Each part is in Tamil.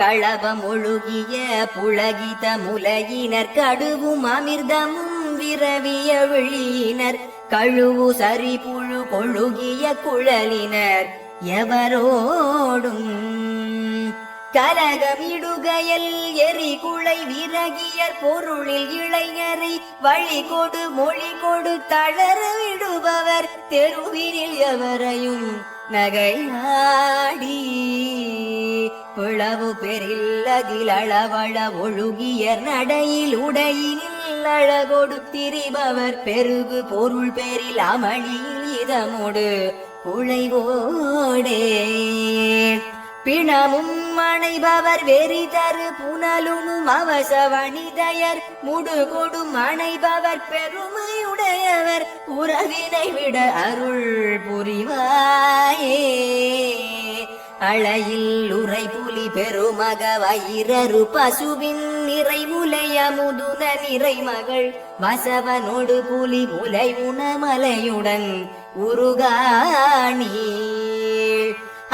களவம் ஒழுகிய புலகித முலையினர் கடுவும் அமிர்தமும் விரவிய விழியினர் கழுவு சரி புழு கொழுகிய குழலினர். எவரோடும் கலகமிடுகையல் எரி குளை விறகியர் பொருளில் இளைஞரை வழி கொடு மொழி கொடு தளர விடுபவர் தெருவினில் எவரையும் நகையாடி பிளவு பெரில் அளவள ஒழுகியர் நடையில் உடையினில் அழகொடு திரிபவர் பெருகு பொருள் பேரில் அமளியில் இதமோடு குழைவோடே. பிணமும் அணைபவர் வெறி தரு புனலும் அவச வணிதையர் முடுகொடும் அணைபவர் பெருமையுடையவர் உறவினை விட அருள் புரிவாயே. அழையில் உரை புலி பெருமக வயிறரு பசுவின் நிறை முலைய முதுன நிறை மகள் வசவனோடு புலி முலை உணமலையுடன் உருகாணி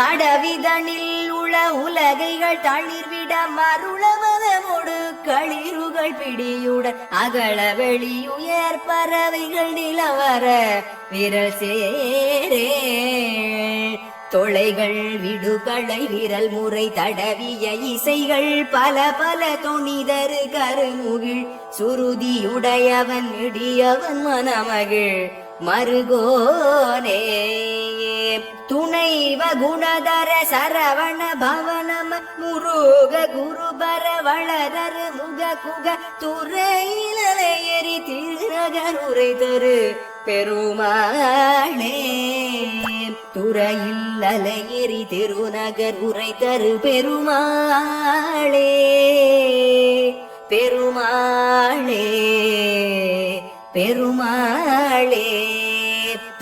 அடவிதனில் உள உலகைகள் தளிர்விட மருளமதமோடு களிருகள் பிடியுடன் அகல வெளியுயர் பறவைகள் நிலவர விரல் சேரே. தொலைகள் விடுகளை விரல் முறை தடவிய இசைகள் பல பல தொனிதரு கருமுகிழ் சுருதியுடையவன் இடியவன் மனமகிழ் மருகோனே. துணைவ குணதர சரவண பவனம முருக குருபர வளரரு முக குக துறையிலெறி திருநகர் உரை தரு பெருமாளே துறையில் அலையெறி திருநகர் உரை தரு பெருமாளே பெருமாளே பெருமாளே.